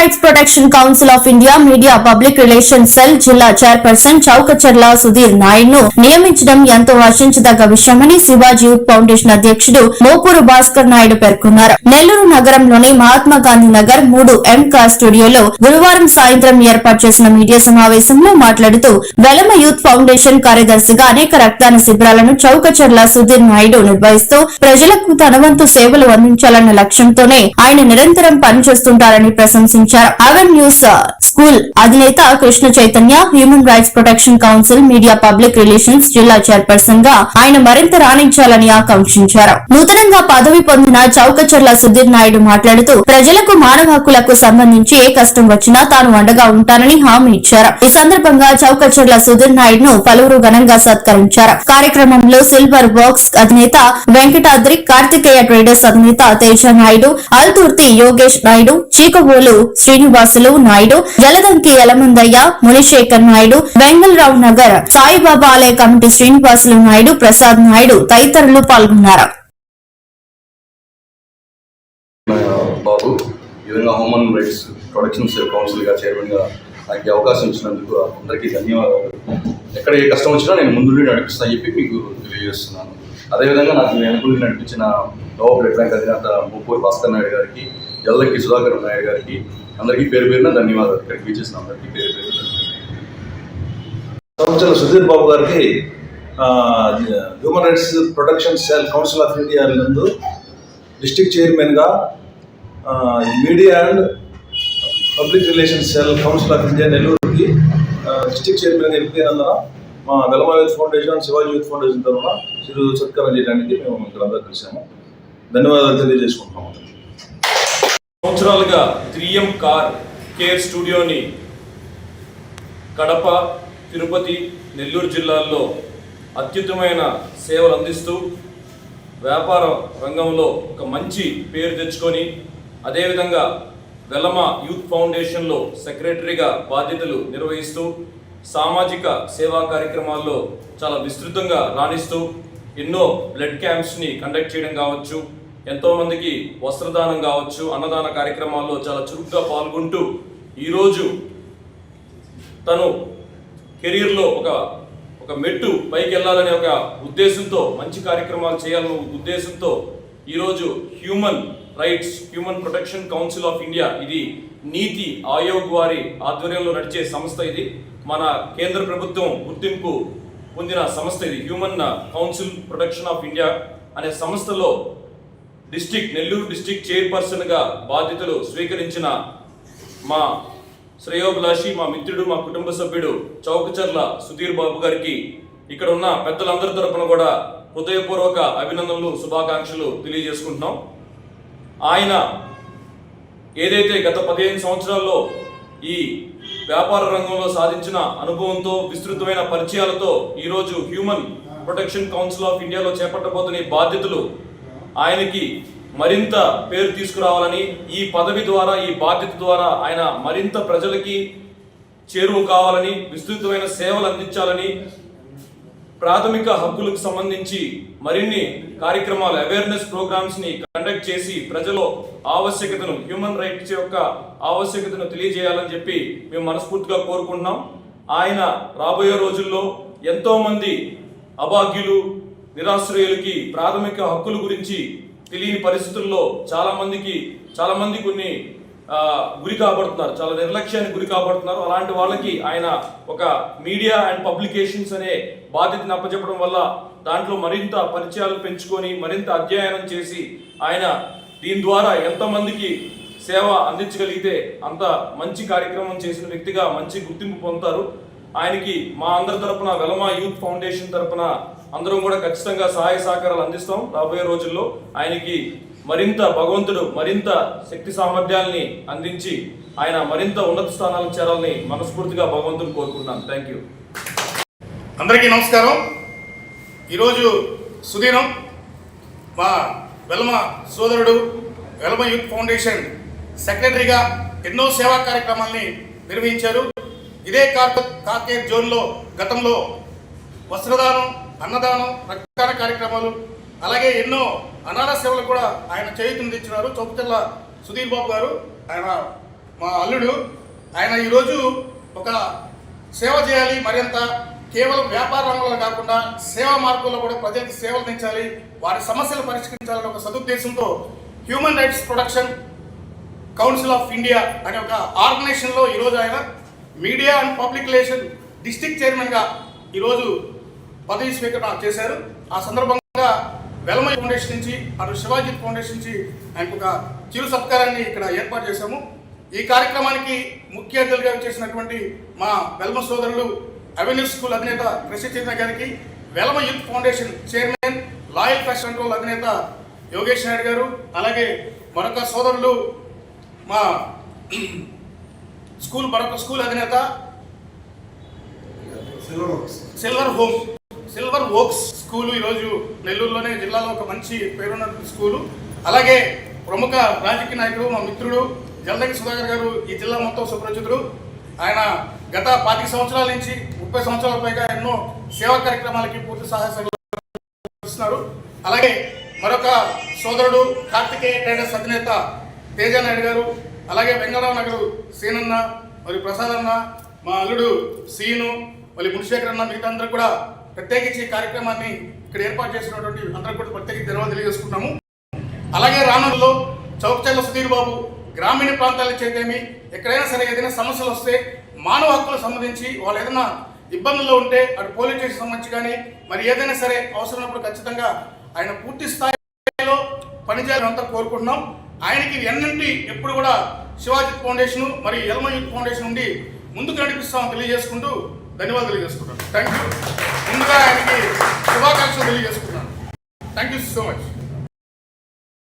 Rights protection council of India media public relation cell జిల్లా chairperson Chowkacharla Sudheer Naidu ను నియమించడం ఎంతో హర్షించదగ్గ విషయమని శివాజీ యూత్ ఫౌండేషన్ అధ్యక్షుడు మోపూరు భాస్కర్ నాయుడు పేర్కొన్నారు. నెల్లూరు నగరంలోని మహాత్మా గాంధీ నగర్ మూడు ఎంకా స్టూడియోలో గురువారం సాయంత్రం ఏర్పాటు చేసిన మీడియా సమావేశంలో మాట్లాడుతూ వెలమ యూత్ ఫౌండేషన్ కార్యదర్శిగా అనేక రక్తదాన శిబిరాలను చౌకచర్ల సుధీర్ నాయుడు నిర్వహిస్తూ ప్రజలకు తనవంతు సేవలు అందించాలన్న లక్ష్యంతోనే ఆయన నిరంతరం పనిచేస్తుంటారని ప్రశంసించారు. అవెన్ న్యూస్ స్కూల్ అధినేత Krishna Chaitanya human rights protection council media public relations జిల్లా చైర్పర్సన్గా ఆయన మరింత రాణించాలని ఆకాంక్షించారు. నూతనంగా పదవి పొందిన చౌకచర్ల సుధీర్ నాయుడు మాట్లాడుతూ ప్రజలకు మానవ హక్కులకు సంబంధించి ఏ కష్టం వచ్చినా తాను అండగా ఉంటానని హామీ ఇచ్చారు. ఈ సందర్భంగా చౌకచర్ల సుధీర్ నాయుడును పలువురు ఘనంగా సత్కరించారు. కార్యక్రమంలో సిల్వర్ బాక్స్ అధినేత వెంకటాద్రి కార్తికేయ ట్రేడర్స్ అధినేత తేజ నాయుడు అల్తుర్తి యోగేష్ నాయుడు చీకబోలు శ్రీనివాసులు నాయుడు జలదంకి యలమందయ్య మునిశేఖర్ నాయుడు వెంగళరావు నగర్ సాయిబాబా ఆలయ కమిటీ శ్రీనివాసులు నాయుడు ప్రసాద్ నాయుడు తదితరులు పాల్గొన్నారు. బాబు విధంగా హ్యూమన్ రైట్స్ ప్రొటెక్షన్ కౌన్సిల్గా చైర్మన్గా నాకు అవకాశం ఇచ్చినందుకు అందరికీ ధన్యవాదాలు. ఎక్కడ ఏ కష్టం వచ్చినా నేను ముందు నడిపిస్తా చెప్పి మీకు తెలియజేస్తున్నాను. అదేవిధంగా నాకు వెనుకలు నడిపించిన నోవా బ్లడ్ బ్యాంక్ అధినేత ముప్పూరు భాస్కర్ నాయుడు గారికి ఎల్లకి సుధాకర్ నాయుడు గారికి అందరికీ పేరు పేరున ధన్యవాదాలు. ఇక్కడికి విచ్చేసిన అందరికీ పేరు పేరున సంవత్సరం సుధీర్ బాబు గారికి human rights protection cell council of India నందు డిస్టిక్ చైర్మన్గా media and public relations cell council of India నెల్లూరుకి డిస్టిక్ చైర్మన్గా ఎంపికైనందున మా Velama youth foundation Shivaji youth foundation తరఫున చిరు సత్కారం చేయడానికి మేము ఇక్కడ అందరూ కలిసాము ధన్యవాదాలు తెలియజేసుకుంటున్నాము. సంవత్సరాలుగా త్రీఎం కార్ కేర్ స్టూడియోని కడప తిరుపతి నెల్లూరు జిల్లాల్లో అత్యుత్తమైన సేవలు అందిస్తూ వ్యాపార రంగంలో ఒక మంచి పేరు తెచ్చుకొని అదేవిధంగా వెలమ యూత్ ఫౌండేషన్లో సెక్రటరీగా బాధ్యతలు నిర్వహిస్తూ సామాజిక సేవా కార్యక్రమాల్లో చాలా విస్తృతంగా రాణిస్తూ ఎన్నో బ్లడ్ క్యాంప్స్ని కండక్ట్ చేయడం కావచ్చు ఎంతోమందికి వస్త్రదానం కావచ్చు అన్నదాన కార్యక్రమాల్లో చాలా చురుగ్గా పాల్గొంటూ ఈరోజు తను కెరీర్లో ఒక ఒక మెట్టు పైకి వెళ్ళాలనే ఒక ఉద్దేశంతో మంచి కార్యక్రమాలు చేయాలనే ఉద్దేశంతో ఈరోజు human rights human protection council of India ఇది నీతి ఆయోగ్ వారి ఆధ్వర్యంలో నడిచే సంస్థ ఇది. మన కేంద్ర ప్రభుత్వం గుర్తింపు పొందిన సంస్థ ఇది. Human council protection of India అనే సంస్థలో డిస్టిక్ నెల్లూరు డిస్టిక్ చైర్పర్సన్గా బాధ్యతలు స్వీకరించిన మా శ్రేయోభిలాషి మా మిత్రుడు మా కుటుంబ సభ్యుడు చౌకచర్ల సుధీర్ బాబు గారికి ఇక్కడ ఉన్న పెద్దలందరి తరపున కూడా హృదయపూర్వక అభినందనలు శుభాకాంక్షలు తెలియజేసుకుంటున్నాం. ఆయన ఏదైతే గత పదిహేను సంవత్సరాల్లో ఈ వ్యాపార రంగంలో సాధించిన అనుభవంతో విస్తృతమైన పరిచయాలతో ఈరోజు హ్యూమన్ ప్రొటెక్షన్ కౌన్సిల్ ఆఫ్ ఇండియాలో చేపట్టబోతున్న బాధ్యతలు ఆయనకి మరింత పేరు తీసుకురావాలని ఈ పదవి ద్వారా ఈ బాధ్యత ద్వారా ఆయన మరింత ప్రజలకి చేరువు కావాలని విస్తృతమైన సేవలు అందించాలని ప్రాథమిక హక్కులకు సంబంధించి మరిన్ని కార్యక్రమాలు అవేర్నెస్ ప్రోగ్రామ్స్ని కండక్ట్ చేసి ప్రజలో ఆవశ్యకతను హ్యూమన్ రైట్స్ యొక్క ఆవశ్యకతను తెలియజేయాలని చెప్పి మేము మనస్ఫూర్తిగా కోరుకుంటున్నాం. ఆయన రాబోయే రోజుల్లో ఎంతోమంది అభాగ్యులు నిరాశ్రయులకి ప్రాథమిక హక్కుల గురించి తెలియని పరిస్థితుల్లో చాలా మందికి చాలా మంది కొన్ని గురి కాబడుతున్నారు. చాలా నిర్లక్ష్యానికి గురి కాబడుతున్నారు. అలాంటి వాళ్ళకి ఆయన ఒక మీడియా అండ్ పబ్లికేషన్స్ అనే బాధ్యతను అప్పచెప్పడం వల్ల దాంట్లో మరింత పరిచయాలు పెంచుకొని మరింత అధ్యయనం చేసి ఆయన దీని ద్వారా ఎంతమందికి సేవ అందించగలిగితే అంత మంచి కార్యక్రమం చేసిన వ్యక్తిగా మంచి గుర్తింపు పొందుతారు. ఆయనకి మా అందరి తరపున వెలమా యూత్ ఫౌండేషన్ తరపున అందరం కూడా ఖచ్చితంగా సహాయ సహకారాలు అందిస్తాం. రాబోయే రోజుల్లో ఆయనకి మరింత భగవంతుడు మరింత శక్తి సామర్థ్యాల్ని అందించి ఆయన మరింత ఉన్నత స్థానాలకు చేరాలని మనస్ఫూర్తిగా భగవంతుని కోరుకుంటున్నాను. థ్యాంక్ యూ అందరికీ నమస్కారం. ఈరోజు సుదీనం మా వెల్మ సోదరుడు వెల్మ యూత్ ఫౌండేషన్ సెక్రటరీగా ఎన్నో సేవా కార్యక్రమాల్ని నిర్వహించారు. ఇదే కార్ కార్కేట్ జోన్లో గతంలో వస్త్రదానం అన్నదానం రక్తదాన కార్యక్రమాలు అలాగే ఎన్నో అనాథ సేవలు కూడా ఆయన చేయుతుందిచ్చినారు చౌకచర్ల సుధీర్ బాబు గారు ఆయన మా అల్లుడు. ఆయన ఈరోజు ఒక సేవ చేయాలి మరింత కేవలం వ్యాపార రంగంలో కాకుండా సేవా మార్గంలో కూడా ప్రజలకు సేవలు అందించాలి వారి సమస్యలు పరిష్కరించాలని ఒక సదుద్దేశంతో human rights production council of India అనే ఒక ఆర్గనైజేషన్లో ఈరోజు ఆయన media and public relation district చైర్మన్గా ఈరోజు పదవి స్వీకరణ చేశారు. ఆ సందర్భంగా వెలమయ్య ఫౌండేషన్ నుంచి అటు శివాజీ ఫౌండేషన్ నుంచి ఆయనకు ఒక చిరు సత్కారాన్ని ఇక్కడ ఏర్పాటు చేశాము. ఈ కార్యక్రమానికి ముఖ్య అతిథులుగా చేసినటువంటి మా వెల్మ సోదరులు అవెన్యూ స్కూల్ అధినేత కృష్ణ చైతన్య గారికి Velama youth foundation chairman loyal fashion control అధినేత యోగేష్ నాయుడు గారు అలాగే మరొక సోదరులు మా స్కూల్ మరొక స్కూల్ అధినేత silver home. Silver oaks school ఈరోజు నెల్లూరులోనే జిల్లాలో ఒక మంచి పేరున్న స్కూలు. అలాగే ప్రముఖ రాజకీయ నాయకుడు మా మిత్రుడు జలదగి సుధాకర్ గారు ఈ జిల్లా మొత్తం సుప్రచితుడు. ఆయన గత పాతిక సంవత్సరాల నుంచి ముప్పై సంవత్సరాల పైగా ఎన్నో సేవా కార్యక్రమాలకి పూర్తి సహాయస్తున్నారు అలాగే మరొక సోదరుడు కార్తికేయ ట్రేడర్స్ అధినేత తేజ నాయుడు గారు అలాగే వెంగళరావు నగరు సీనన్న మరి ప్రసాద్ అన్న మా అల్లుడు సీను మళ్ళీ మునిశేఖర్ అన్న మిగతా అందరూ కూడా ప్రత్యేకించి ఈ కార్యక్రమాన్ని ఇక్కడ ఏర్పాటు చేసినటువంటి అందరూ కూడా ప్రత్యేకించి ధన్యవాదాలు తెలియజేసుకున్నాము అలాగే రానుల్లో చౌకచల్ల సుధీర్ బాబు గ్రామీణ ప్రాంతాల చేతేమి ఎక్కడైనా సరే ఏదైనా సమస్యలు వస్తే మానవ హక్కులకు సంబంధించి వాళ్ళు ఏదైనా ఇబ్బందుల్లో ఉంటే అటు పోలీస్ స్టేషన్ సంబంధించి కానీ మరి ఏదైనా సరే అవసరమైనప్పుడు ఖచ్చితంగా ఆయన పూర్తి స్థాయిలో పనిచేయాలని అంతా కోరుకుంటున్నాం. ఆయనకి ఎన్నంటి ఎప్పుడు కూడా శివాజీ ఫౌండేషన్ మరి ఎల్మ యూత్ ఫౌండేషన్ నుండి ముందుకు నడిపిస్తామని తెలియజేసుకుంటూ ధన్యవాదాలు తెలియజేసుకుంటాను థ్యాంక్ యూ ముందుగా ఆయనకి శుభాకాంక్షలు తెలియజేసుకుంటున్నాను. Thank you so much